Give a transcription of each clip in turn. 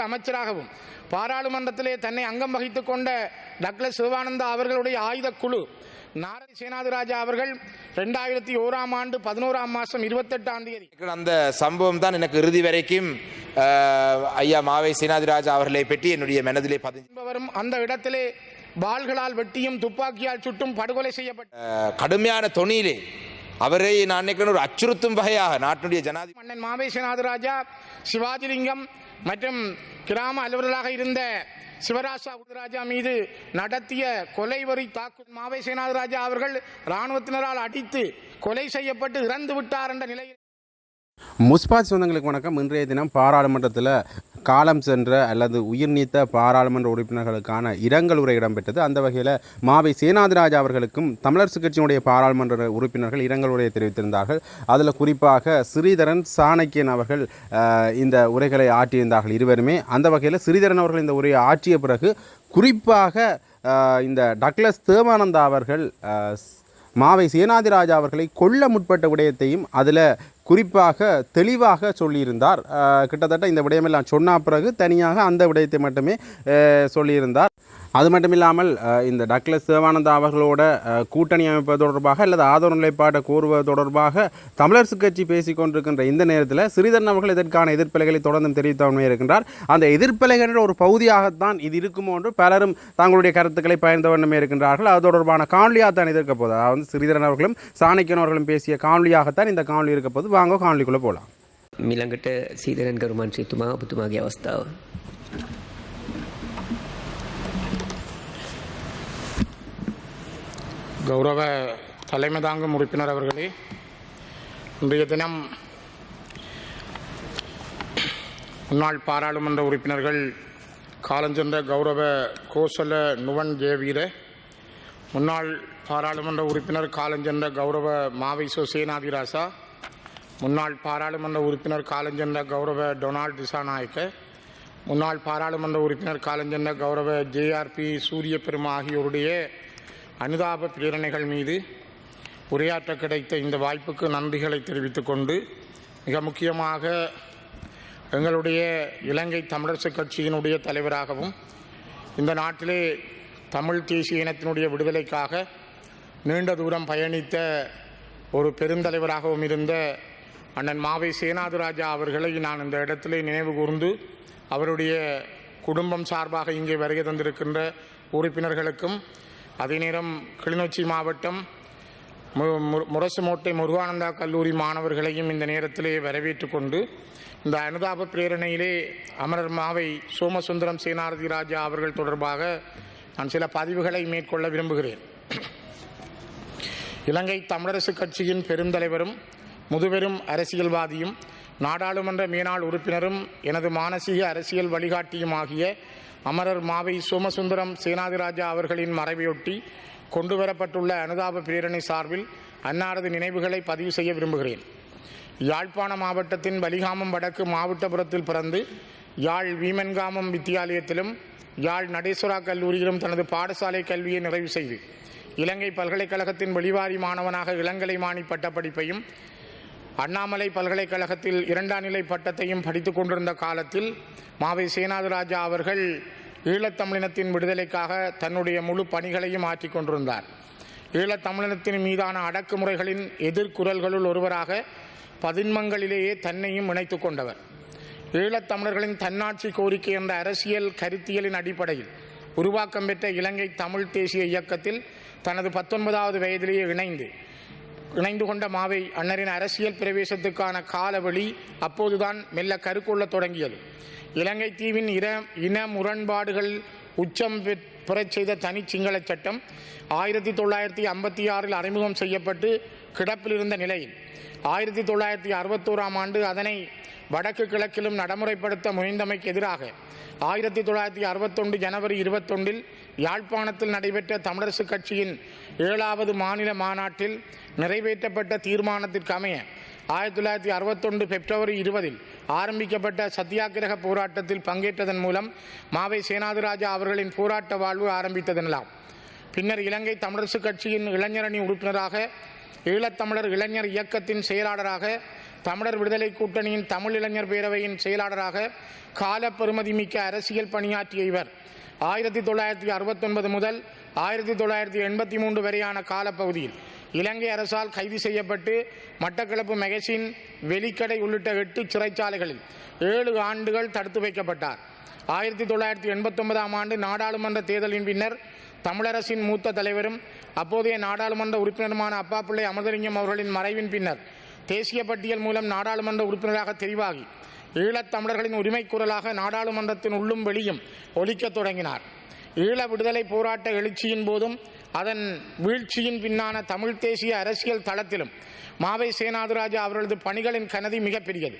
அமைச்சராகவும் பாராளுமன்றத்திலே தன்னை அங்கம் வகித்துக் கொண்ட டக்ளஸ் சிவானந்தா அவர்களுடைய ஆயுத குழு நாரதி சேனாதிராஜா அவர்கள் ரெண்டாயிரத்தி ஓராம் ஆண்டு பதினோராம் மாதம் இருபத்தெட்டாம் தேதி. அந்த சம்பவம் தான் எனக்கு இறுதி வரைக்கும் ஐயா மாவை சீனாதிராஜா அவர்களை பற்றி என்னுடைய மனதிலே பதிஞ்சு. என்பவரும் அந்த இடத்திலே வாள்களால் வெட்டியும் துப்பாக்கியால் சுட்டும் படுகொலை செய்யப்பட்ட கடுமையான தொனியிலே அவரை நான் நினைக்கிறேன் ஒரு அச்சுறுத்தும் வகையாக நாட்டினுடைய ஜனாதிபதி மன்னன் மாவை சேனாதிராஜா சிவாஜிலிங்கம் மற்றும் கிராம அலுவலராக இருந்த சிவராசா உதராஜா மீது நடத்திய கொலை வரி தாக்கு. மாவை சேனாதிராஜா அவர்கள் இராணுவத்தினரால் அடித்து கொலை செய்யப்பட்டு இறந்து விட்டார் என்ற நிலையில் முஸ்பாத் சொந்தங்களுக்கு வணக்கம். இன்றைய தினம் பாராளுமன்றத்தில் காலம் சென்ற அல்லது உயிர் நீத்த பாராளுமன்ற உறுப்பினர்களுக்கான இரங்கல் உரை இடம்பெற்றது. அந்த வகையில் மாவை சேனாதிராஜா அவர்களுக்கும் தமிழரசு கட்சியினுடைய பாராளுமன்ற உறுப்பினர்கள் இரங்கல் உரையை தெரிவித்திருந்தார்கள். அதில் குறிப்பாக ஸ்ரீதரன் சாணக்கியன் அவர்கள் இந்த உரைகளை ஆற்றியிருந்தார்கள் இருவருமே. அந்த வகையில் ஸ்ரீதரன் அவர்கள் இந்த உரையை ஆற்றிய பிறகு குறிப்பாக இந்த டக்ளஸ் தேவானந்தா அவர்கள் மாவை சேனாதிராஜா அவர்களை கொல்ல முற்பட்ட விடயத்தையும் அதில் குறிப்பாக தெளிவாக சொல்லியிருந்தார். கிட்டத்தட்ட இந்த விடயமெல்லாம் சொன்ன பிறகு தனியாக அந்த விடயத்தை மட்டுமே சொல்லியிருந்தார். அது மட்டும் இல்லாமல் இந்த டக்ளஸ் தேவானந்தா அவர்களோட கூட்டணி அமைப்பது தொடர்பாக அல்லது ஆதரவு நிலைப்பாட்டை கூறுவது தொடர்பாக தமிழரசு கட்சி பேசிக் கொண்டிருக்கின்ற இந்த நேரத்தில் சிறிதரன் அவர்கள் இதற்கான எதிர்ப்பலைகளை தொடர்ந்து தெரிவித்தவனே இருக்கின்றார். அந்த எதிர்ப்பலைகளின் ஒரு பகுதியாகத்தான் இது இருக்குமோ என்று பலரும் தங்களுடைய கருத்துக்களை பகிர்ந்த வண்ணமே இருக்கின்றார்கள். அது தொடர்பான காணொலியாக தான் இது இருக்க போகுது. அதாவது சிறிதரன் அவர்களும் சாணக்கியன் அவர்களும் பேசிய காணொலியாகத்தான் இந்த காணொலி இருக்க போது வாங்க காணொலிக்குள்ளே போகலாம் මිළඟට සීදරන් ගරුමන් ශ්‍රීතුමා ඔබතුමාගේ අවස්ථාව. கௌரவ தலைமை தாங்கும் உறுப்பினர் அவர்களே இன்றைய தினம் முன்னாள் பாராளுமன்ற உறுப்பினர்கள் காலஞ்சென்ற கௌரவ கோசல நுவன் ஜெயவீர முன்னாள் பாராளுமன்ற உறுப்பினர் காலஞ்சென்ற கௌரவ மாவைசோ சேனாதிராசா முன்னாள் பாராளுமன்ற உறுப்பினர் காலஞ்சென்ற கௌரவ டொனால்ட் திசாநாயக்க முன்னாள் பாராளுமன்ற உறுப்பினர் காலஞ்சென்ற கௌரவ ஜேஆர்பி சூரிய பெருமா ஆகியோருடைய அனுதாப பிரேரணைகள் மீது உரையாற்ற கிடைத்த இந்த வாய்ப்புக்கு நன்றிகளை தெரிவித்து கொண்டு மிக முக்கியமாக எங்களுடைய இலங்கை தமிழரசு கட்சியினுடைய தலைவராகவும் இந்த நாட்டிலே தமிழ் தேசிய இனத்தினுடைய விடுதலைக்காக நீண்ட தூரம் பயணித்த ஒரு பெருந்தலைவராகவும் இருந்த அண்ணன் மாவை சேனாதிராஜா அவர்களை நான் இந்த இடத்திலே நினைவு கூர்ந்து அவருடைய குடும்பம் சார்பாக இங்கே வருகை தந்திருக்கின்ற உறுப்பினர்களுக்கும் அதே நேரம் கிளிநொச்சி மாவட்டம் மு- மு- முரசுமோட்டை முருகானந்தா கல்லூரி மாணவர்களையும் இந்த நேரத்திலே வரவேற்று கொண்டு இந்த அனுதாப பிரேரணையிலே அமரர் மாவை சோமசுந்தரம் சேனாரதி ராஜா அவர்கள் தொடர்பாக நான் சில பதிவுகளை மேற்கொள்ள விரும்புகிறேன். இலங்கை தமிழரசு கட்சியின் பெருந்தலைவரும் முதுபெரும் அரசியல்வாதியும் நாடாளுமன்ற மேனாள் உறுப்பினரும் எனது மானசீக அரசியல் வழிகாட்டியும் ஆகிய அமரர் மாவை சோமசுந்தரம் சேனாதிராஜா அவர்களின் மறைவையொட்டி கொண்டுவரப்பட்டுள்ள அனுதாப பிரேரணை சார்பில் அன்னாரது நினைவுகளை பதிவு செய்ய விரும்புகிறேன். யாழ்ப்பாண மாவட்டத்தின் வலிகாமம் வடக்கு மாவட்டபுரத்தில் பிறந்து யாழ் வீமன்காமம் வித்தியாலயத்திலும் யாழ் நடேஸ்வரா கல்லூரியிலும் தனது பாடசாலை கல்வியை நிறைவு செய்து இலங்கை பல்கலைக்கழகத்தின் வெளிவாரி மாணவனாக இளங்கலை மாணி பட்டப்படிப்பையும் அண்ணாமலை பல்கலைக்கழகத்தில் இரண்டாம் நிலை பட்டத்தையும் படித்துக் கொண்டிருந்த காலத்தில் மாவை சேனாதிராஜா அவர்கள் ஈழத்தமிழினத்தின் விடுதலைக்காக தன்னுடைய முழு பணிகளையும் ஆற்றிக் கொண்டிருந்தார். ஈழத்தமிழினத்தின் மீதான அடக்குமுறைகளின் எதிர்குரல்களுள் ஒருவராக பதின்மங்களிலேயே தன்னையும் இணைத்து கொண்டவர். ஈழத்தமிழர்களின் தன்னாட்சி கோரிக்கை என்ற அரசியல் கருத்தியலின் அடிப்படையில் உருவாக்கம் பெற்ற இலங்கை தமிழ் தேசிய இயக்கத்தில் தனது பத்தொன்பதாவது வயதிலேயே இணைந்து இணைந்து கொண்ட மாவை அன்னரின் அரசியல் பிரவேசத்துக்கான காலவழி அப்போதுதான் மெல்ல கருக்கொள்ள தொடங்கியது. இலங்கை தீவின் இன இன முரண்பாடுகள் உச்சம் பெற்- பெறச் செய்த தனி சிங்கள சட்டம் ஆயிரத்தி தொள்ளாயிரத்தி ஐம்பத்தி ஆறில் அறிமுகம் செய்யப்பட்டு கிடப்பில் இருந்த நிலையில் ஆயிரத்தி தொள்ளாயிரத்தி அறுபத்தோராம் ஆண்டு அதனை வடக்கு கிழக்கிலும் நடைமுறைப்படுத்த முயன்றமைக்கு எதிராக ஆயிரத்தி தொள்ளாயிரத்தி அறுபத்தொன்று ஜனவரி இருபத்தொன்றில் யாழ்ப்பாணத்தில் நடைபெற்ற தமிழரசுக் கட்சியின் ஏழாவது மாநில மாநாட்டில் நிறைவேற்றப்பட்ட தீர்மானத்திற்கு அமைய ஆயிரத்தி தொள்ளாயிரத்தி அறுபத்தொன்று பிப்ரவரி இருபதில் ஆரம்பிக்கப்பட்ட சத்தியாகிரக போராட்டத்தில் பங்கேற்றதன் மூலம் மாவை சேனாதிராஜா அவர்களின் போராட்ட வாழ்வு ஆரம்பித்ததெனலாம். பின்னர் இலங்கை தமிழரசு கட்சியின் இளைஞரணி உறுப்பினராக ஈழத்தமிழர் இளைஞர் இயக்கத்தின் செயலாளராக தமிழர் விடுதலை கூட்டணியின் தமிழ் இளைஞர் பேரவையின் செயலாளராக கால பெறுமதிமிக்க அரசியல் பணியாற்றிய இவர் ஆயிரத்தி தொள்ளாயிரத்தி அறுபத்தொன்பது முதல் ஆயிரத்தி தொள்ளாயிரத்தி எண்பத்தி மூன்று வரையான காலப்பகுதியில் இலங்கை அரசால் கைது செய்யப்பட்டு மட்டக்களப்பு மெகசின் வெலிக்கடை உள்ளிட்ட எட்டு சிறைச்சாலைகளில் ஏழு ஆண்டுகள் தடுத்து வைக்கப்பட்டார். ஆயிரத்தி தொள்ளாயிரத்தி எண்பத்தொன்பதாம் ஆண்டு நாடாளுமன்ற தேர்தலின் பின்னர் தமிழரசின் மூத்த தலைவரும் அப்போதைய நாடாளுமன்ற உறுப்பினருமான அப்பாப்பிள்ளை அமர்தலிங்கம் அவர்களின் மறைவின் பின்னர் தேசிய பட்டியல் மூலம் நாடாளுமன்ற உறுப்பினராக தெரிவாகி ஈழத் தமிழர்களின் உரிமை குரலாக நாடாளுமன்றத்தின் உள்ளும் வெளியும் ஒலிக்கத் தொடங்கினார். ஈழ விடுதலை போராட்ட எழுச்சியின் போதும் அதன் வீழ்ச்சியின் பின்னான தமிழ் தேசிய அரசியல் தளத்திலும் மாவை சேனாதிராஜா அவர்களது பணிகளின் கனதி மிகப்பெரியது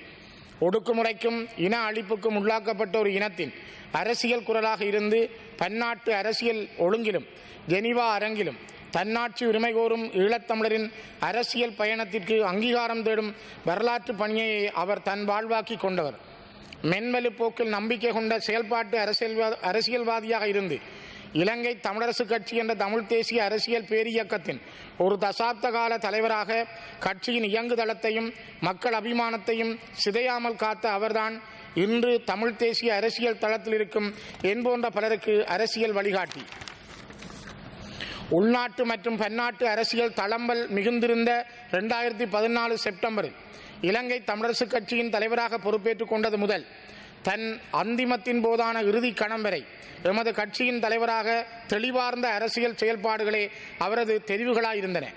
ஒடுக்குமுறைக்கும் இன அழிப்புக்கும் உள்ளாக்கப்பட்ட ஒரு இனத்தின் அரசியல் குரலாக இருந்து பன்னாட்டு அரசியல் ஒழுங்கிலும் ஜெனிவா அரங்கிலும் தன்னாட்சி உரிமை கோரும் ஈழத்தமிழரின் அரசியல் பயணத்திற்கு அங்கீகாரம் தேடும் வரலாற்று பணியை அவர் தன் வாழ்வாக்கி கொண்டவர். மென்வெளு போக்கில் நம்பிக்கை கொண்ட செயல்பாட்டு அரசியல்வா அரசியல்வாதியாக இருந்து இலங்கை தமிழரசு கட்சி என்ற தமிழ் தேசிய அரசியல் பேரியக்கத்தின் ஒரு தசாப்த கால தலைவராக கட்சியின் இயங்குதளத்தையும் மக்கள் அபிமானத்தையும் சிதையாமல் காத்த அவர்தான் இன்று தமிழ் தேசிய அரசியல் தளத்தில் இருக்கும் என்போன்ற பலருக்கு அரசியல் வழிகாட்டி. உள்நாட்டு மற்றும் பன்னாட்டு அரசியல் தளம்பல் மிகுந்திருந்த ரெண்டாயிரத்தி பதினாலு செப்டம்பரில் இலங்கை தமிழரசுக் கட்சியின் தலைவராக பொறுப்பேற்றுக் கொண்டது முதல் தன் அந்திமத்தின் போதான இறுதி கணம் வரை எமது கட்சியின் தலைவராக தெளிவார்ந்த அரசியல் செயல்பாடுகளே அவரது தெரிவுகளாயிருந்தன.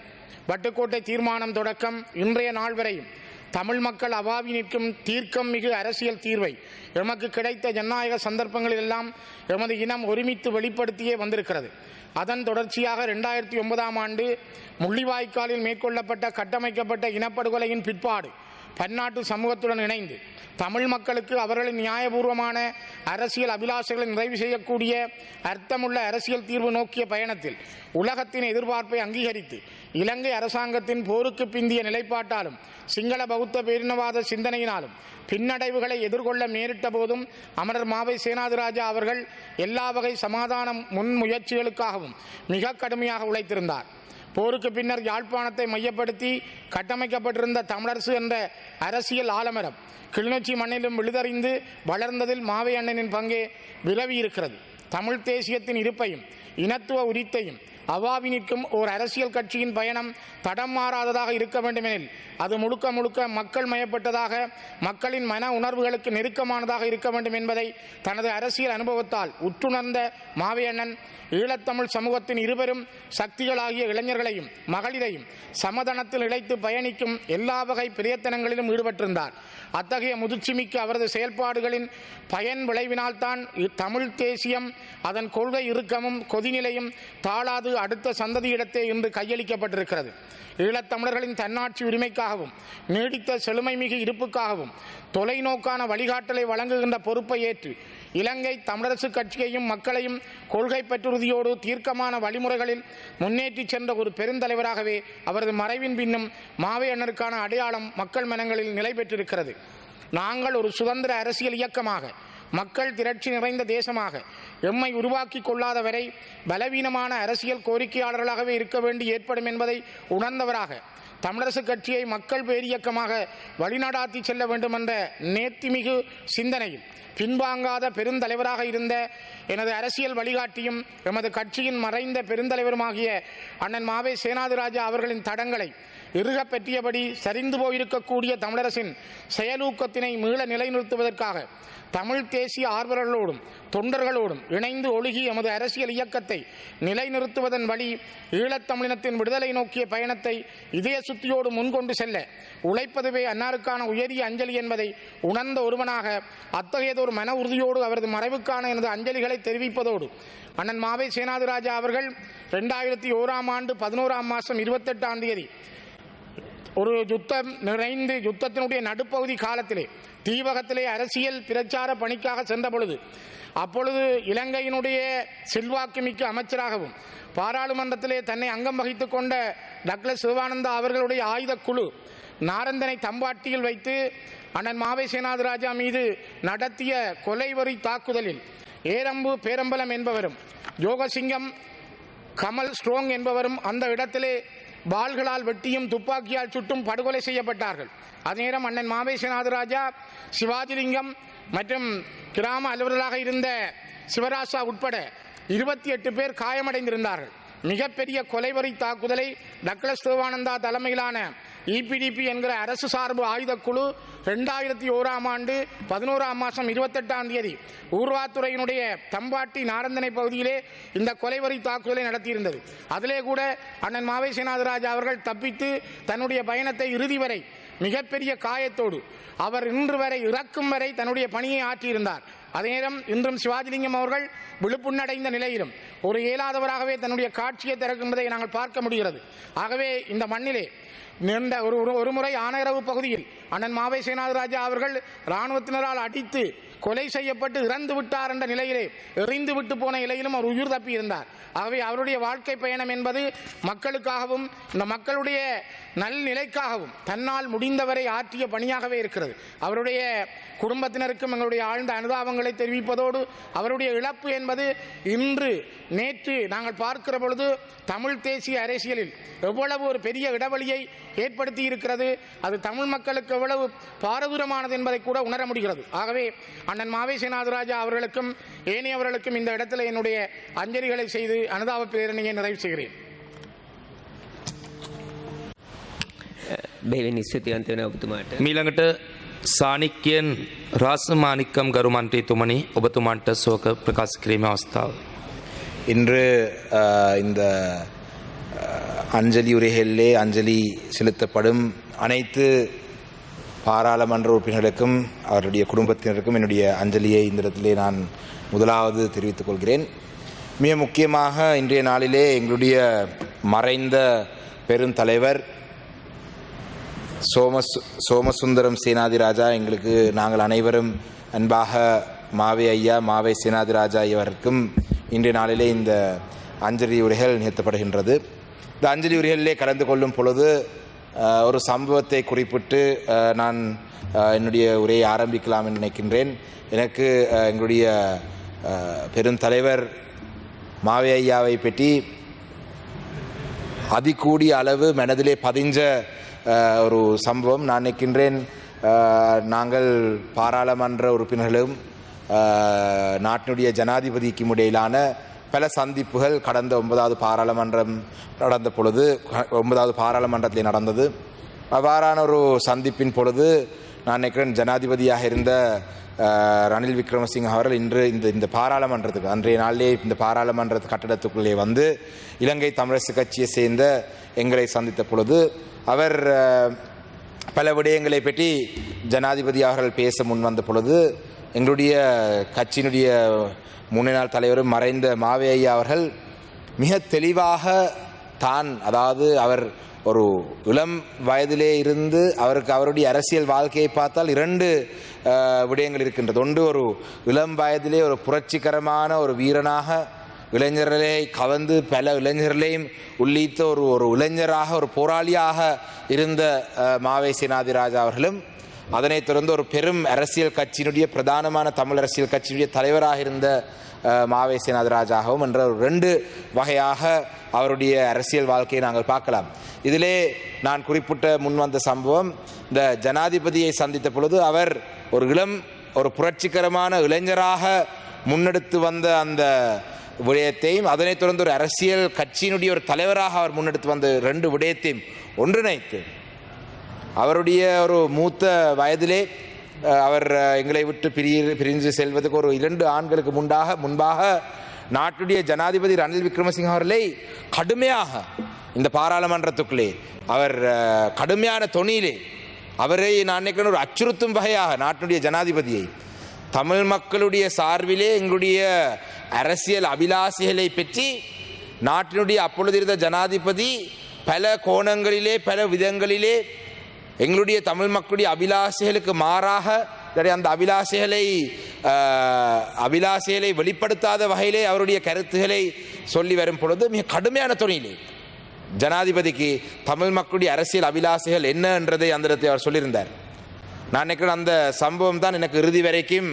வட்டுக்கோட்டை தீர்மானம் தொடக்கம் இன்றைய நாள் வரையும் தமிழ் மக்கள் அவாவி நிற்கும் தீர்க்கம் மிகு அரசியல் தீர்வை. எமக்கு கிடைத்த ஜனநாயக சந்தர்ப்பங்களிலெல்லாம் எமது இனம் ஒருமித்து வெளிப்படுத்தியே வந்திருக்கிறது. அதன் தொடர்ச்சியாக ரெண்டாயிரத்தி ஒன்பதாம் ஆண்டு முள்ளிவாய்க்காலில் மேற்கொள்ளப்பட்ட கட்டமைக்கப்பட்ட இனப்படுகொலையின் பிற்பாடு பன்னாட்டு சமூகத்துடன் இணைந்து தமிழ் மக்களுக்கு அவர்களின் நியாயபூர்வமான அரசியல் அபிலாஷைகளை நிறைவு செய்யக்கூடிய அர்த்தமுள்ள அரசியல் தீர்வு நோக்கிய பயணத்தில் உலகத்தின் எதிர்பார்ப்பை அங்கீகரித்து இலங்கை அரசாங்கத்தின் போருக்கு பிந்திய நிலைப்பாட்டாலும் சிங்கள பௌத்த பேரினவாத சிந்தனையினாலும் பின்னடைவுகளை எதிர்கொள்ள நேரிட்ட போதும் அமரர் மாவை சேனாதிராஜா அவர்கள் எல்லா வகை சமாதான முன்முயற்சிகளுக்காகவும் மிக கடுமையாக உழைத்திருந்தார். போருக்கு பின்னர் யாழ்ப்பாணத்தை மையப்படுத்தி கட்டமைக்கப்பட்டிருந்த தமிழரசு என்ற அரசியல் ஆலமரம் கிளிநொச்சி மண்ணிலும் விழுதறிந்து வளர்ந்ததில் மாவை அண்ணனின் பங்கே விலவி இருக்கிறது தமிழ் தேசியத்தின் இருப்பையும் இனத்துவ உரித்தையும் அவாவி நிற்கும் ஓர் அரசியல் கட்சியின் பயணம் தடம் மாறாததாக இருக்க வேண்டுமெனில் அது முழுக்க முழுக்க மக்கள் மயப்பட்டதாக மக்களின் மன உணர்வுகளுக்கு நெருக்கமானதாக இருக்க வேண்டும் என்பதை தனது அரசியல் அனுபவத்தால் உற்றுணர்ந்த மாவையண்ணன் ஈழத்தமிழ் சமூகத்தின் இருவரும் சக்திகளாகிய இளைஞர்களையும் மகளிரையும் சமதனத்தில் இழைத்து பயணிக்கும் எல்லா வகை பிரயத்தனங்களிலும் ஈடுபட்டிருந்தார். அத்தகைய முதிர்ச்சிமிக்க அவரது செயல்பாடுகளின் பயன் விளைவினால்தான் தமிழ் தேசியம் அதன் கொள்கை இறுக்கமும் கொதிநிலையும் தாழாது அடுத்த சந்ததியிடத்தே இன்று கையளிக்கப்பட்டிருக்கிறது. ஈழத்தமிழர்களின் தன்னாட்சி உரிமைக்காகவும் நீடித்த செழுமை மிகு இருப்புக்காகவும் தொலைநோக்கான வழிகாட்டலை வழங்குகின்ற பொறுப்பை ஏற்று இலங்கை தமிழரசு கட்சியையும் மக்களையும் கொள்கை பற்றுறுதியோடு தீர்க்கமான வழிமுறைகளில் முன்னேற்றிச் சென்ற ஒரு பெருந்தலைவராகவே அவரது மறைவின் பின்னும் மாவை அண்ணருக்கான அடையாளம் மக்கள் மனங்களில் நிலை பெற்றிருக்கிறது நாங்கள் ஒரு சுதந்திர அரசியல் இயக்கமாக மக்கள் திரட்சி நிறைந்த தேசமாக எம்மை உருவாக்கி கொள்ளாதவரை பலவீனமான அரசியல் கோரிக்கையாளர்களாகவே இருக்க வேண்டி ஏற்படும் என்பதை உணர்ந்தவராக தமிழரசு கட்சியை மக்கள் பேரியக்கமாக வழிநடாத்தி செல்ல வேண்டுமென்ற நேர்த்திமிகு சிந்தனையில் பின்வாங்காத பெருந்தலைவராக இருந்த எனது அரசியல் வழிகாட்டியும் எமது கட்சியின் மறைந்த பெருந்தலைவருமாகிய அண்ணன் மாவே சேனாதிராஜா அவர்களின் தடங்களை இறுகப் பெற்றியபடி சரிந்து போயிருக்கக்கூடிய தமிழரசின் செயலூக்கத்தினை மீள நிலைநிறுத்துவதற்காக தமிழ் தேசிய ஆர்வலர்களோடும் தொண்டர்களோடும் இணைந்து ஒழுகி எமது அரசியல் இயக்கத்தை நிலைநிறுத்துவதன் வழி ஈழத்தமிழினத்தின் விடுதலை நோக்கிய பயணத்தை இதய சுத்தியோடு முன்கொண்டு செல்ல உழைப்பதுவே அன்னாருக்கான உயரிய அஞ்சலி என்பதை உணர்ந்த ஒருவனாக அத்தகையதொரு மன உறுதியோடு அவரது மறைவுக்கான எனது அஞ்சலிகளை தெரிவிப்பதோடு அண்ணன் மாவை சேனாதிராஜா அவர்கள் ரெண்டாயிரத்தி ஓராம் ஆண்டு பதினோராம் மாதம் இருபத்தெட்டாம் தேதி ஒரு யுத்தம் நிறைந்து யுத்தத்தினுடைய நடுப்பகுதி காலத்திலே தீவகத்திலே அரசியல் பிரச்சார பணிக்காக சென்ற பொழுது அப்பொழுது இலங்கையினுடைய செல்வாக்குமிக்க அமைச்சராகவும் பாராளுமன்றத்திலே தன்னை அங்கம் வகித்து கொண்ட டக்ளஸ் சிவானந்தா அவர்களுடைய ஆயுத குழு நாரந்தனை தம்பாட்டியில் வைத்து அண்ணன் மாவை சேனாதிராஜா மீது நடத்திய கொலைவரி தாக்குதலில் ஏரம்பு பேரம்பலம் என்பவரும் யோகசிங்கம் கமல் ஸ்ட்ரோங் என்பவரும் அந்த இடத்திலே வாள்களால் வெட்டியும் துப்பாக்கியால் சுட்டும் படுகொலை செய்யப்பட்டார்கள். அதே நேரம் அண்ணன் மாவேசநாதராஜா சிவாஜிலிங்கம் மற்றும் கிராம அலுவலராக இருந்த சிவராசா உட்பட இருபத்தி எட்டு பேர் காயமடைந்திருந்தார்கள். மிகப்பெரிய கொலைவரி தாக்குதலை டக்ளஸ் தேவானந்தா தலைமையிலான இபிடிபி என்கிற அரசு சார்பு ஆயுதக்குழு ரெண்டாயிரத்தி ஓராம் ஆண்டு பதினோராம் மாதம் இருபத்தெட்டாம் தேதி ஊர்வாத்துறையினுடைய தம்பாட்டி நாரந்தனை பகுதியிலே இந்த கொலைவரி தாக்குதலை நடத்தியிருந்தது. அதிலே கூட அண்ணன் மாவேசிநாதராஜா அவர்கள் தப்பித்து தன்னுடைய பயணத்தை இறுதி வரை மிகப்பெரிய காயத்தோடு அவர் இன்று வரை இறக்கும் வரை தன்னுடைய பணியை ஆற்றியிருந்தார். அதே நேரம் இன்றும் சிவாஜிலிங்கம் அவர்கள் விழுப்புண்ணடைந்த நிலையிலும் ஒரு இயலாதவராகவே தன்னுடைய காட்சியை திறக்கின்றதை நாங்கள் பார்க்க முடிகிறது. ஆகவே இந்த மண்ணிலே நீண்ட ஒரு ஒரு- ஒரு முறை ஆனையரவு பகுதியில் அண்ணன் மாவை சேனாதராஜா அவர்கள் இராணுவத்தினரால் அடித்து கொலை செய்யப்பட்டு இறந்து விட்டார் என்ற நிலையிலே எறிந்து விட்டு போன நிலையிலும் அவர் உயிர் தப்பி இருந்தார் ஆகவே அவருடைய வாழ்க்கை பயணம் என்பது மக்களுக்காகவும் இந்த மக்களுடைய நல்நிலைக்காகவும் தன்னால் முடிந்தவரை ஆற்றிய பணியாகவே இருக்கிறது. அவருடைய குடும்பத்தினருக்கும் எங்களுடைய ஆழ்ந்த அனுதாபங்களை தெரிவிப்பதோடு அவருடைய இழப்பு என்பது இன்று நேற்று நாங்கள் பார்க்கிற பொழுது தமிழ் தேசிய அரசியலில் எவ்வளவு ஒரு பெரிய இடைவெளியை ஏற்படுத்தி இருக்கிறது அது தமிழ் மக்களுக்கு எவ்வளவு பாரதூரமானது என்பதை கூட உணர முடிகிறது. ஆகவே அண்ணன் மாவே சேனாதராஜா அவர்களுக்கும் ஏனையவர்களுக்கும் இந்த இடத்துல என்னுடைய அஞ்சலிகளை செய்து அனுதாப பேரணியை நிறைவு செய்கிறேன் බෙවිනි ස්තුතිවන්ත වෙන ඔබතුමාට මීළඟට සානික්‍යයන් රාසමානික්කම් ගරුමන්ට්‍රීතුමනි ඔබතුමන්ට සෝක ප්‍රකාශ කිරීම අවස්ථාව. இன்று அஹ், இந்த அஹ், அஞ்சலி உரைகளிலே அஞ்சலி செலுத்தப்படும் அனைத்து பாராளுமன்ற உறுப்பினர்களுக்கும் அவருடைய குடும்பத்தினருக்கும் என்னுடைய அஞ்சலியை இந்த இடத்திலே நான் முதலாவது தெரிவித்துக் கொள்கிறேன். மிக முக்கியமாக இன்றைய நாளிலே எங்களுடைய மறைந்த பெருந்தலைவர் சோமஸ் சோமசுந்தரம் சேனாதிராஜா எங்களுக்கு நாங்கள் அனைவரும் அன்பாக மாவே ஐயா மாவே சேனாதிராஜா இவருக்கும் இன்றைய நாளிலே இந்த அஞ்சலி உரைகள் நிகழ்த்தப்படுகின்றது. இந்த அஞ்சலி உரைகளிலே கலந்து கொள்ளும் பொழுது ஒரு சம்பவத்தை குறிப்பிட்டு நான் என்னுடைய உரையை ஆரம்பிக்கலாம் என்று நினைக்கின்றேன். எனக்கு எங்களுடைய பெருந்தலைவர் மாவே ஐயாவை பற்றி அதிகூடிய அளவு மனதிலே பதிஞ்ச ஒரு சம்பவம் நான் நினைக்கின்றேன். நாங்கள் பாராளுமன்ற உறுப்பினர்களும் நாட்டினுடைய ஜனாதிபதிக்கும் இடையிலான பல சந்திப்புகள் கடந்த ஒன்பதாவது பாராளுமன்றம் நடந்த பொழுது ஒன்பதாவது பாராளுமன்றத்தில் நடந்தது. அவ்வாறான ஒரு சந்திப்பின் பொழுது நான் நினைக்கிறேன் ஜனாதிபதியாக இருந்த ரணில் விக்ரமசிங்க அவர்கள் இன்று இந்த இந்த பாராளுமன்றத்துக்கு அன்றைய நாளிலே இந்த பாராளுமன்ற கட்டடத்துக்குள்ளே வந்து இலங்கை தமிழரசு கட்சியை சேர்ந்த எங்களை சந்தித்த பொழுது அவர் பல விடயங்களை பற்றி ஜனாதிபதி அவர்கள் பேச முன் வந்த பொழுது எங்களுடைய கட்சியினுடைய முன்னாள் தலைவரும் மறைந்த மாவே ஐயா அவர்கள் மிக தெளிவாக தான் அதாவது அவர் ஒரு இளம் வயதிலே இருந்து அவருக்கு அவருடைய அரசியல் வாழ்க்கையை பார்த்தால் இரண்டு விடயங்கள் இருக்கின்றது. ஒன்று ஒரு இளம் வயதிலே ஒரு புரட்சிகரமான ஒரு வீரனாக இளைஞர்களை கவர்ந்து பல இளைஞர்களையும் உள்ளித்த ஒரு ஒரு இளைஞராக ஒரு போராளியாக இருந்த மாவை சேனாதிராஜா அவர்களும் அதனைத் தொடர்ந்து ஒரு பெரும் அரசியல் கட்சியினுடைய பிரதானமான தமிழ் அரசியல் கட்சியினுடைய தலைவராக இருந்த அஹ், மாவை என்ற ஒரு ரெண்டு வகையாக அவருடைய அரசியல் வாழ்க்கையை நாங்கள் பார்க்கலாம். இதிலே நான் குறிப்பிட்ட முன் வந்த சம்பவம் இந்த ஜனாதிபதியை சந்தித்த பொழுது அவர் ஒரு இளம் ஒரு புரட்சிகரமான இளைஞராக முன்னெடுத்து வந்த அந்த விடயத்தையும் அதனைத் தொடர்ந்து ஒரு அரசியல் கட்சியினுடைய ஒரு தலைவராக அவர் முன்னெடுத்து வந்த ரெண்டு விடயத்தையும் ஒன்றிணைத்து அவருடைய ஒரு மூத்த வயதிலே அவர் எங்களை விட்டு பிரிய பிரிஞ்சு செல்வதற்கு ஒரு இரண்டு ஆண்களுக்கு முன்பாக முன்பாக நாட்டுடைய ஜனாதிபதி ரணில் விக்ரமசிங்க அவர்களை கடுமையாக இந்த பாராளுமன்றத்துக்குள்ளே அவர் கடுமையான தொனியிலே அவரை நான் நினைக்கிறேன் ஒரு அச்சுறுத்தும் வகையாக நாட்டுடைய ஜனாதிபதியை தமிழ் மக்களுடைய சார்பிலே எங்களுடைய அரசியல் அபிலாசிகளை பற்றி நாட்டினுடைய அப்பொழுது இருந்த ஜனாதிபதி பல கோணங்களிலே பல விதங்களிலே எங்களுடைய தமிழ் மக்களுடைய அபிலாசைகளுக்கு மாறாக அந்த அபிலாசைகளை அபிலாசைகளை வெளிப்படுத்தாத வகையிலே அவருடைய கருத்துகளை சொல்லி வரும் பொழுது மிக கடுமையான துணையிலே ஜனாதிபதிக்கு தமிழ் மக்களுடைய அரசியல் அபிலாசைகள் என்ன என்றதை அந்த இடத்தை அவர் சொல்லியிருந்தார். நான் நினைக்கிறேன் அந்த சம்பவம் தான் எனக்கு இறுதி வரைக்கும்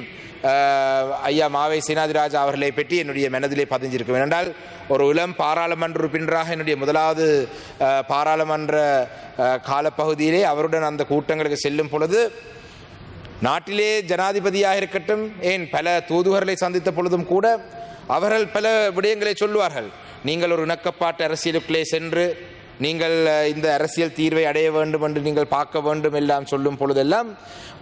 ஐயா மாவை சீனாதிராஜா அவர்களை பற்றி என்னுடைய மனதிலே பதிஞ்சிருக்கும். ஏனென்றால் ஒரு இளம் பாராளுமன்ற உறுப்பினராக என்னுடைய முதலாவது பாராளுமன்ற காலப்பகுதியிலே அவருடன் அந்த கூட்டங்களுக்கு செல்லும் பொழுது நாட்டிலே ஜனாதிபதியாக இருக்கட்டும் ஏன் பல தூதுவர்களை சந்தித்த பொழுதும் கூட அவர்கள் பல விடயங்களை சொல்லுவார்கள். நீங்கள் ஒரு இணக்கப்பாட்டு அரசியலுக்குள்ளே சென்று நீங்கள் இந்த அரசியல் தீர்வை அடைய வேண்டும் என்று நீங்கள் பார்க்க வேண்டும் எல்லாம் சொல்லும் பொழுதெல்லாம்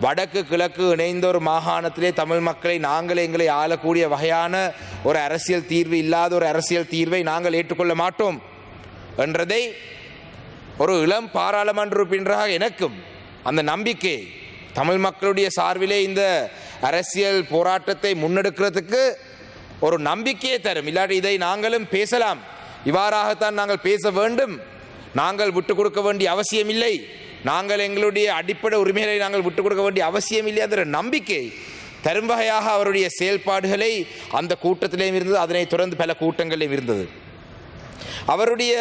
வடக்கு கிழக்கு இணைந்த ஒரு மாகாணத்திலே தமிழ் மக்களை நாங்களே எங்களை ஆளக்கூடிய வகையான ஒரு அரசியல் தீர்வு இல்லாத ஒரு அரசியல் தீர்வை நாங்கள் ஏற்றுக்கொள்ள மாட்டோம் என்றதை ஒரு இளம் பாராளுமன்ற உறுப்பினராக எனக்கும் அந்த நம்பிக்கை தமிழ் மக்களுடைய சார்பிலே இந்த அரசியல் போராட்டத்தை முன்னெடுக்கிறதுக்கு ஒரு நம்பிக்கையை தரும். இல்லாட்டி இதை நாங்களும் பேசலாம். இவ்வாறாகத்தான் நாங்கள் பேச வேண்டும். நாங்கள் விட்டுக் கொடுக்க வேண்டிய அவசியம் இல்லை நாங்கள் எங்களுடைய அடிப்படை உரிமைகளை நாங்கள் விட்டுக் கொடுக்க வேண்டிய அவசியம் இல்லை என்ற நம்பிக்கை தரும் வகையாக அவருடைய செயல்பாடுகளை அந்த கூட்டத்திலேயும் இருந்தது அதனை தொடர்ந்து பல கூட்டங்களிலும் இருந்தது. அவருடைய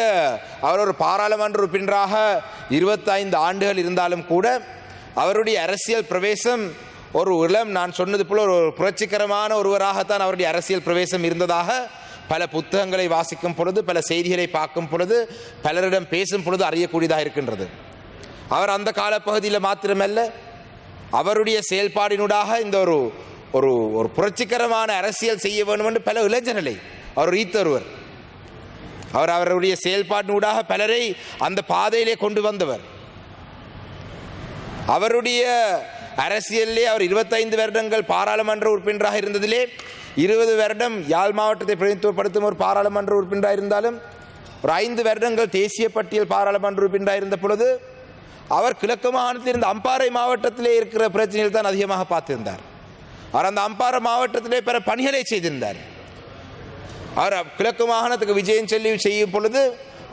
அவர் ஒரு பாராளுமன்ற உறுப்பினராக இருபத்தைந்து ஆண்டுகள் இருந்தாலும் கூட அவருடைய அரசியல் பிரவேசம் ஒரு இளம் நான் சொன்னது போல ஒரு புரட்சிகரமான ஒருவராகத்தான் அவருடைய அரசியல் பிரவேசம் இருந்ததாக பல புத்தகங்களை வாசிக்கும் பொழுது பல செய்திகளை பார்க்கும் பொழுது பலரிடம் பேசும் பொழுது அறியக்கூடியதாக இருக்கின்றது. அவர் அந்த காலப்பகுதியில் மாத்திரமல்ல அவருடைய செயல்பாடினூடாக இந்த ஒரு ஒரு ஒரு புரட்சிகரமான அரசியல் செய்ய வேண்டும் என்று பல இளைஞர்களை அவர் ஈத்தருவர் அவர் அவருடைய செயல்பாட்டினூடாக பலரை அந்த பாதையிலே கொண்டு வந்தவர். அவருடைய அரசியலிலே அவர் இருபத்தைந்து வருடங்கள் பாராளுமன்ற உறுப்பினராக இருந்ததிலே இருபது வருடம் யாழ் மாவட்டத்தை பிரதிநிதித்துவப்படுத்தும் ஒரு பாராளுமன்ற உறுப்பினராக இருந்தாலும் ஒரு ஐந்து வருடங்கள் தேசிய பட்டியல் பாராளுமன்ற உறுப்பினராக இருந்த பொழுது அவர் கிழக்கு மாகாணத்தில் இருந்த அம்பாறை மாவட்டத்திலே இருக்கிற பிரச்சனையில் தான் அதிகமாக பார்த்திருந்தார். அவர் அந்த அம்பாறை மாவட்டத்திலே பிற பணிகளை செய்திருந்தார். அவர் கிழக்கு மாகாணத்துக்கு விஜயம் சொல்லி செய்யும் பொழுது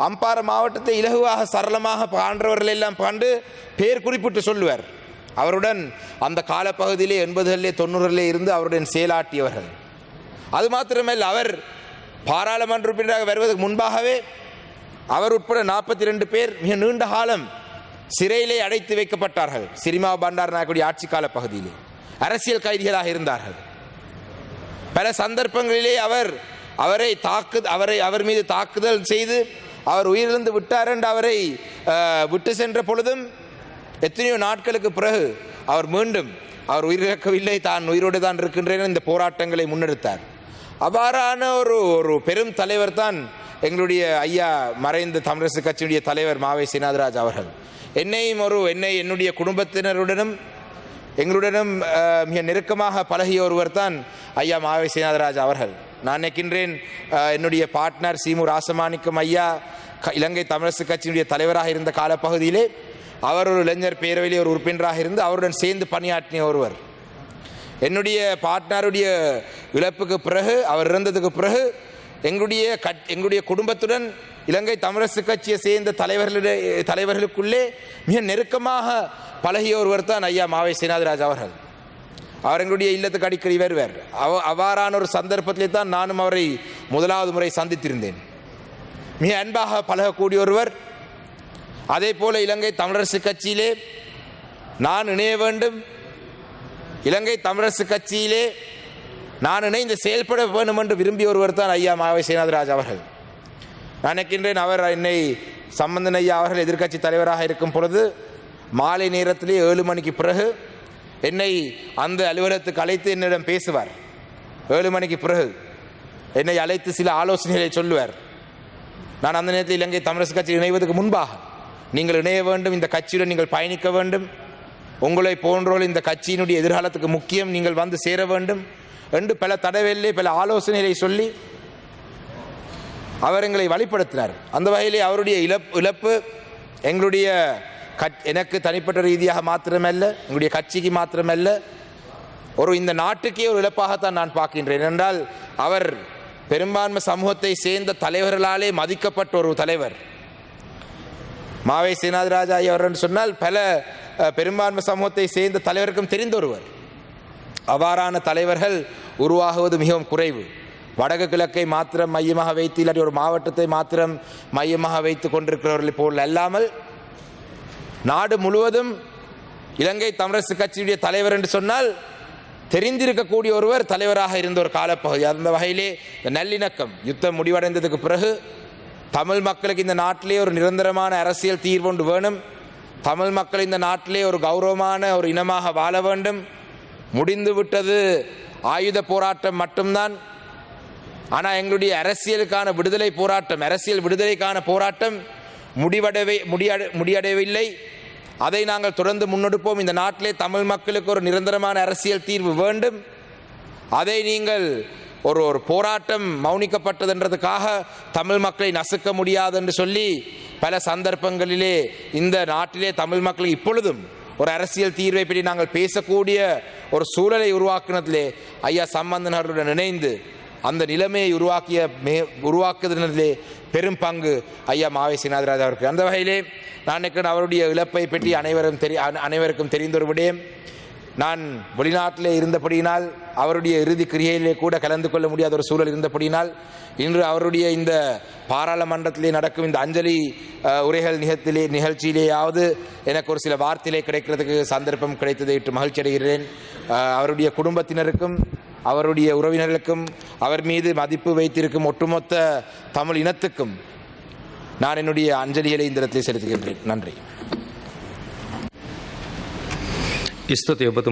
அம்பாறை மாவட்டத்தை இலகுவாக சரளமாக பாண்டவர்கள் எல்லாம் பாண்டு பேர் குறிப்பிட்டு சொல்லுவார். அவருடன் அந்த காலப்பகுதியிலே எண்பதுகளிலே தொண்ணூறுகளிலே இருந்து அவருடன் செயலாற்றியவர்கள். அது மாத்திரமல்ல அவர் பாராளுமன்ற உறுப்பினராக வருவதற்கு முன்பாகவே அவர் உட்பட நாற்பத்தி ரெண்டு பேர் மிக நீண்ட காலம் சிறையிலே அடைத்து வைக்கப்பட்டார்கள். சிரிமா பண்டார் நாயக்குடி ஆட்சி கால பகுதியிலே. அரசியல் கைதிகளாக இருந்தார்கள். பல சந்தர்ப்பங்களிலே அவர் அவரை தாக்கு அவரை அவர் மீது தாக்குதல் செய்து அவர் உயிரிழந்து விட்டார் என்று அவரை விட்டு சென்ற பொழுதும் எத்தனையோ நாட்களுக்கு பிறகு அவர் மீண்டும் அவர் உயிரிழக்கவில்லை தான் உயிரோடு தான் இருக்கின்றேன் இந்த போராட்டங்களை முன்னெடுத்தார். அவ்வாறான ஒரு ஒரு பெரும் தலைவர் தான் எங்களுடைய ஐயா மறைந்த தமிழரசு கட்சியுடைய தலைவர் மாவை சீனாதராஜ் அவர்கள். என்னையும் ஒரு என்னை என்னுடைய குடும்பத்தினருடனும் எங்களுடனும் மிக நெருக்கமாக பழகிய ஒருவர் தான் ஐயா மாவை சீனாதராஜ் அவர்கள். நான் நினைக்கின்றேன் என்னுடைய பார்ட்னர் சீமு ராசமாணிக்கம் ஐயா க- இலங்கை தமிழரசு கட்சியினுடைய தலைவராக இருந்த காலப்பகுதியிலே அவர் ஒரு இளைஞர் பேரவையிலே ஒரு உறுப்பினராக இருந்து அவருடன் சேர்ந்து பணியாற்றிய ஒருவர். என்னுடைய பார்ட்னருடைய இழப்புக்கு பிறகு அவர் இறந்ததுக்கு பிறகு எங்களுடைய கட் எங்களுடைய குடும்பத்துடன் இலங்கை தமிழரசு கட்சியை சேர்ந்த தலைவர்களுடைய தலைவர்களுக்குள்ளே மிக நெருக்கமாக பழகிய ஒருவர் தான் ஐயா மாவை சீனாதிராஜ் அவர்கள். அவர் எங்களுடைய இல்லத்துக்கு அடிக்கடி வருவார். அவ அவ்வாறான ஒரு சந்தர்ப்பத்திலே தான் நானும் அவரை முதலாவது முறை சந்தித்திருந்தேன். மிக அன்பாக பழகக்கூடிய ஒருவர். அதே போல இலங்கை தமிழரசு கட்சியிலே நான் இணைய வேண்டும். இலங்கை தமிழரசு கட்சியிலே நான் இணைந்து செயல்பட வேண்டும் என்று விரும்பிய ஒருவர் தான் ஐயா மாவை சேனாதிராஜ் அவர்கள். நான் நினைக்கின்றேன் அவர் என்னை சம்பந்தன் ஐயா அவர்கள் எதிர்க்கட்சி தலைவராக இருக்கும் பொழுது மாலை நேரத்திலே ஏழு மணிக்கு பிறகு என்னை அந்த அலுவலகத்துக்கு அழைத்து என்னிடம் பேசுவார். ஏழு மணிக்கு பிறகு என்னை அழைத்து சில ஆலோசனைகளை சொல்லுவார். நான் அந்த நேரத்தில் இலங்கை தமிழரசு கட்சியில் இணைவதற்கு முன்பாக நீங்கள் இணைய வேண்டும் இந்த கட்சியுடன் நீங்கள் பயணிக்க வேண்டும் உங்களை போன்றோர் இந்த கட்சியினுடைய எதிர்காலத்துக்கு முக்கியம். நீங்கள் வந்து சேர வேண்டும் என்று பல தடவையிலே பல ஆலோசனைகளை சொல்லி அவர் எங்களை வழிப்படுத்தினார். அந்த வகையிலே அவருடைய இழப்பு இழப்பு எங்களுடைய கட் எனக்கு தனிப்பட்ட ரீதியாக மாத்திரமல்ல எங்களுடைய கட்சிக்கு மாத்திரமல்ல. ஒரு இந்த நாட்டுக்கே ஒரு இழப்பாகத்தான் நான் பார்க்கின்றேன். என்றால் அவர் பெரும்பான்மை சமூகத்தை சேர்ந்த தலைவர்களாலே மதிக்கப்பட்ட ஒரு தலைவர். மாவை சீனாதிராஜா அவர் என்று சொன்னால் பல பெரும்பான்மை சமூகத்தை சேர்ந்த தலைவருக்கும் தெரிந்த ஒருவர். அவ்வாறான தலைவர்கள் உருவாகுவது மிகவும் குறைவு. வடக்கு கிழக்கை மாத்திரம் மையமாக வைத்து இல்லாட்டி ஒரு மாவட்டத்தை மாத்திரம் மையமாக வைத்து கொண்டிருக்கிறவர்களை போல் அல்லாமல் நாடு முழுவதும் இலங்கை தமிழரசு கட்சியுடைய தலைவர் என்று சொன்னால் தெரிந்திருக்கக்கூடிய ஒருவர் தலைவராக இருந்த ஒரு காலப்பகுதி. அந்த வகையிலே இந்த நல்லிணக்கம் யுத்தம் முடிவடைந்ததுக்கு பிறகு தமிழ் மக்களுக்கு இந்த நாட்டிலே ஒரு நிரந்தரமான அரசியல் தீர்வு ஒன்று வேணும். தமிழ் மக்கள் இந்த நாட்டிலே ஒரு கௌரவமான ஒரு இனமாக வாழ வேண்டும். முடிந்து விட்டது ஆயுத போராட்டம் மட்டும்தான். ஆனால் எங்களுடைய அரசியலுக்கான விடுதலை போராட்டம் அரசியல் விடுதலைக்கான போராட்டம் முடிவடைவை முடியடை முடியடையவில்லை அதை நாங்கள் தொடர்ந்து முன்னெடுப்போம். இந்த நாட்டிலே தமிழ் மக்களுக்கு ஒரு நிரந்தரமான அரசியல் தீர்வு வேண்டும். அதை நீங்கள் ஒரு ஒரு போராட்டம் மௌனிக்கப்பட்டதுன்றதுக்காக தமிழ் மக்களை நசுக்க முடியாது என்று சொல்லி பல சந்தர்ப்பங்களிலே இந்த நாட்டிலே தமிழ் மக்கள் இப்பொழுதும் ஒரு அரசியல் தீர்வை பற்றி நாங்கள் பேசக்கூடிய ஒரு சூழலை உருவாக்குனதிலே ஐயா சம்பந்தனர்களுடன் இணைந்து அந்த நிலைமையை உருவாக்கிய மே உருவாக்குதுனதிலே பெரும் பங்கு ஐயா மாவை சீனாதிராஜ் அவருக்கு. அந்த வகையிலே நான் அவருடைய இழப்பை பற்றி அனைவரும் தெரி அனைவருக்கும் தெரிந்த ஒரு விடயம். நான் வெளிநாட்டிலே இருந்தபடியினால் அவருடைய இறுதி கிரியையிலே கூட கலந்து கொள்ள முடியாத ஒரு சூழல் இருந்தபடியினால் இன்று அவருடைய இந்த பாராளுமன்றத்திலே நடக்கும் இந்த அஞ்சலி உரைகள் நிகழ்த்திலே நிகழ்ச்சியிலேயாவது எனக்கு ஒரு சில வார்த்தையிலே கிடைக்கிறதுக்கு சந்தர்ப்பம் கிடைத்ததை இட்டு மகிழ்ச்சி அடைகிறேன். அவருடைய குடும்பத்தினருக்கும் அவருடைய உறவினர்களுக்கும் அவர் மீது மதிப்பு வைத்திருக்கும் ஒட்டுமொத்த தமிழ் இனத்துக்கும் நான் என்னுடைய அஞ்சலிகளை இந்த இடத்திலே செலுத்துகின்றேன். நன்றி. ఇస్తుంది ఇవ్వదు